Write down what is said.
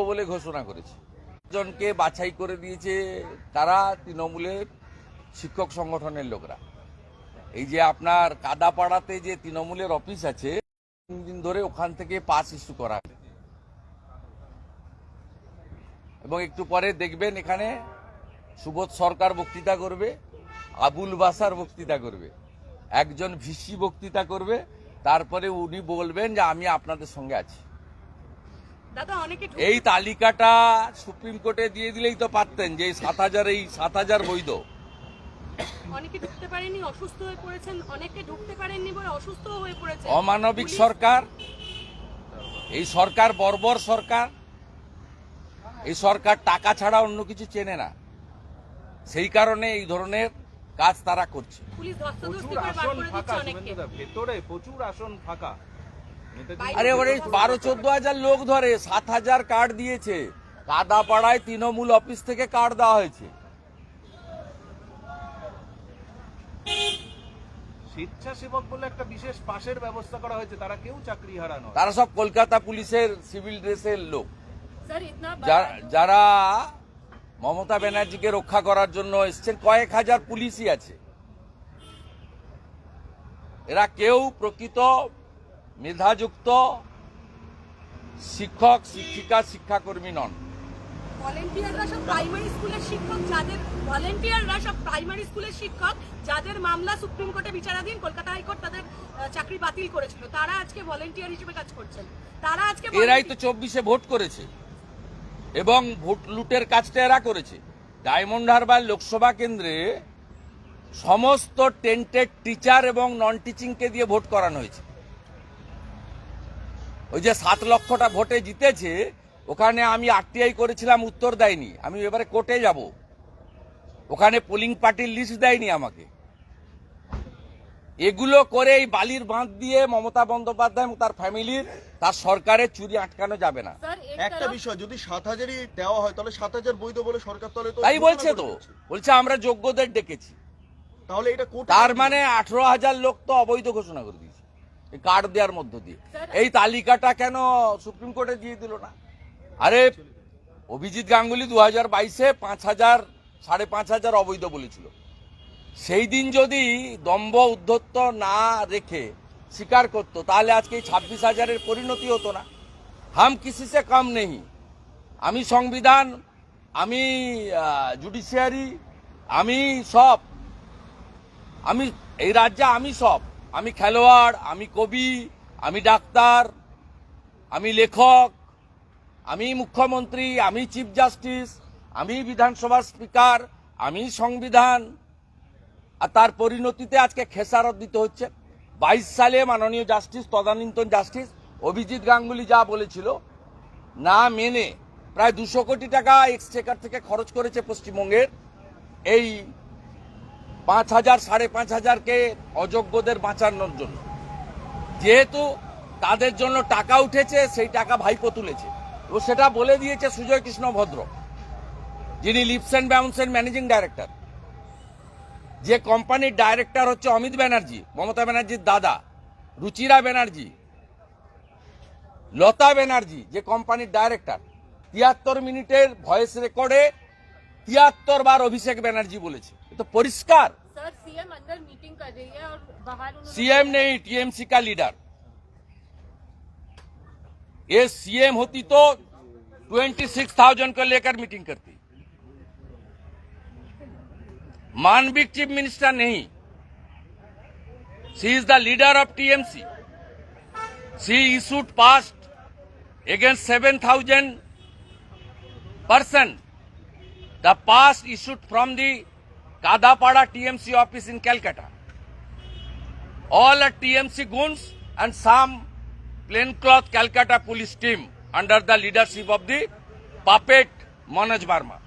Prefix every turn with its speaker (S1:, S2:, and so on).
S1: বলে ঘোষণা করেছে। জনকে বাছাই করে দিয়েছে তারা তৃণমূলের শিক্ষক সংগঠনের লোকরা। এই যে আপনার কাদাপাড়াতে যে তৃণমূলের অফিস আছে, তিন দিন ধরে ওখান থেকে পাস ইস্যু করা এবং একটু পরে দেখবেন এখানে সুবোধ সরকার বক্তৃতা করবে, আবুল বাসার বক্তৃতা করবে, একজন ভিসি বক্তৃতা করবে, তারপরে উনি বলবেন যে আমি আপনাদের সঙ্গে আছি। এই তালিকাটা সুপ্রিম কোর্টে দিয়ে দিলেই তো পারতেন যে সাত হাজার এই সাত হাজার বৈধ।
S2: অনেকে ঢুকতে পারেননি অসুস্থ হয়ে পড়েছেন অনেকে ঢুকতে পারেননি বলে অসুস্থ হয়ে পড়েছে
S1: অমানবিক সরকার এই সরকার বর্বর সরকার এই সরকার টাকা ছাড়া অন্য কিছু চেনে না। সেই কারণে এই ধরনের কাজ তারা করছে।
S2: পুলিশ
S3: প্রচুর আসন ফাঁকা ভেতরে প্রচুর আসন ফাঁকা।
S1: আরে ওরে বারো চোদ্দ হাজার লোক ধরে সাত হাজার কার্ড দিয়েছে। কাদাপাড়ায় তৃণমূল অফিস থেকে কার্ড দেওয়া হয়েছে।
S3: স্বেচ্ছাসেবক বলে একটা বিশেষ পাশের ব্যবস্থা করা হয়েছে তারা কেউ চাকরি হারানো
S1: তারা সব কলকাতা পুলিশের সিভিল ড্রেসের লোক। যারা মমতা ব্যানার্জিকে রক্ষা করার জন্য এসছেন কয়েক হাজার পুলিশই আছে। এরা কেউ প্রকৃত মেধাযুক্ত শিক্ষক শিক্ষিকা শিক্ষাকর্মী নন।
S2: ভলেন্টিয়াররা সব প্রাইমারি স্কুলের শিক্ষক যাদের ভলেন্টিয়াররা সব প্রাইমারি স্কুলের শিক্ষক যাদের মামলা সুপ্রিম কোর্টে বিচারাধীন কলকাতা হাইকোর্ট তাদের চাকরি বাতিল করেছিল। তারা আজকে ভলেন্টিয়ার হিসেবে কাজ করছেন। তারা আজকে
S1: এরাই তো চব্বিশে ভোট করেছে এবং ভোট লুটের কাজটা এরা করেছে। ডায়মন্ড হারবার লোকসভা কেন্দ্রে সমস্ত টেন্টেড টিচার এবং নন টিচিংকে দিয়ে ভোট করানো হয়েছে। ওই যে সাত লক্ষটা ভোটে জিতেছে ওখানে আমি আরটিআই করেছিলাম উত্তর দেয়নি। আমি এবারে কোর্টে যাব। ওখানে পোলিং পার্টির লিস্ট দেয়নি আমাকে। এগুলো করে এই বালির বাঁধ দিয়ে মমতা বন্দ্যোপাধ্যায় এবং তার ফ্যামিলির তার সরকারের চুরি আটকানো যাবে না।
S4: একটা বিষয় যদি সাত হাজারই দেওয়া হয় তাহলে সাত হাজার বৈধ বলে সরকার তাহলে
S1: তাই বলছে তো। বলছে আমরা যোগ্যদের ডেকেছি।
S4: তাহলে এটা
S1: তার মানে আঠারো হাজার লোক তো অবৈধ ঘোষণা করে দিয়েছে। কার্ড দেওয়ার মধ্য দিয়ে। এই তালিকাটা কেন সুপ্রিম কোর্টে দিয়ে দিল না? আরে, অভিজিৎ গাঙ্গুলি দু হাজার বাইশে পাঁচ হাজার, সাড়ে পাঁচ হাজার অবৈধ বলেছিল। সেই দিন যদি দম্ভ উদ্ধত্ত না রেখে স্বীকার করতো, তাহলে আজকে এই ছাব্বিশ হাজারের পরিণতি হতো না। হাম কিসি সে কম নেই আমি সংবিধান, আমি জুডিশিয়ারি, আমি সব। আমি, এই রাজ্যে আমি সব। আমি খেলোয়াড়, আমি কবি, আমি ডাক্তার, আমি লেখক, আমি মুখ্যমন্ত্রী, আমি চিফ জাস্টিস, আমি বিধানসভার স্পিকার, আমি সংবিধান। আর তার পরিণতিতে আজকে খেসারত দিতে হচ্ছে। বাইশ সালে মাননীয় জাস্টিস, তদানীন্তন জাস্টিস অভিজিৎ গাঙ্গুলি যা বলেছিল, না মেনে প্রায় দুশো কোটি টাকা এক্সচেকার থেকে খরচ করেছে পশ্চিমবঙ্গের এই পাঁচ হাজার, সাড়ে পাঁচ হাজারকে অযোগ্যদের বাঁচানোর জন্য। যেহেতু তাদের জন্য টাকা উঠেছে, সেই টাকা ভাইপো তুলেছে। ও সেটা বলে দিয়েছে সুজয় কৃষ্ণ ভদ্র, যিনি লিপস অ্যান্ড বাউন্সের ম্যানেজিং ডাইরেক্টর। যে কোম্পানির ডাইরেক্টর হচ্ছে অমিত ব্যানার্জি, মমতা ব্যানার্জির দাদা, রুচিরা ব্যানার্জি, লতা ব্যানার্জি, যে কোম্পানির ডাইরেক্টর। তিয়াত্তর মিনিটের ভয়েস রেকর্ডে তিয়াত্তর বার অভিষেক ব্যানার্জি বলেছে। तो परिष्कार।
S2: सर सीएम अंदर मीटिंग कर रही है और बाहर
S1: सीएम नहीं टीएमसी का लीडर ये सीएम होती तो ट्वेंटी सिक्स थाउज़ेंड को लेकर मीटिंग करती। मानविक चीफ मिनिस्टर नहीं। She is the leader of TMC she issued past against seven thousand person the past issued from the Kadapada TMC office in Calcutta. All are TMC goons and some plaincloth Calcutta police team under the leadership of the puppet Manoj Barma.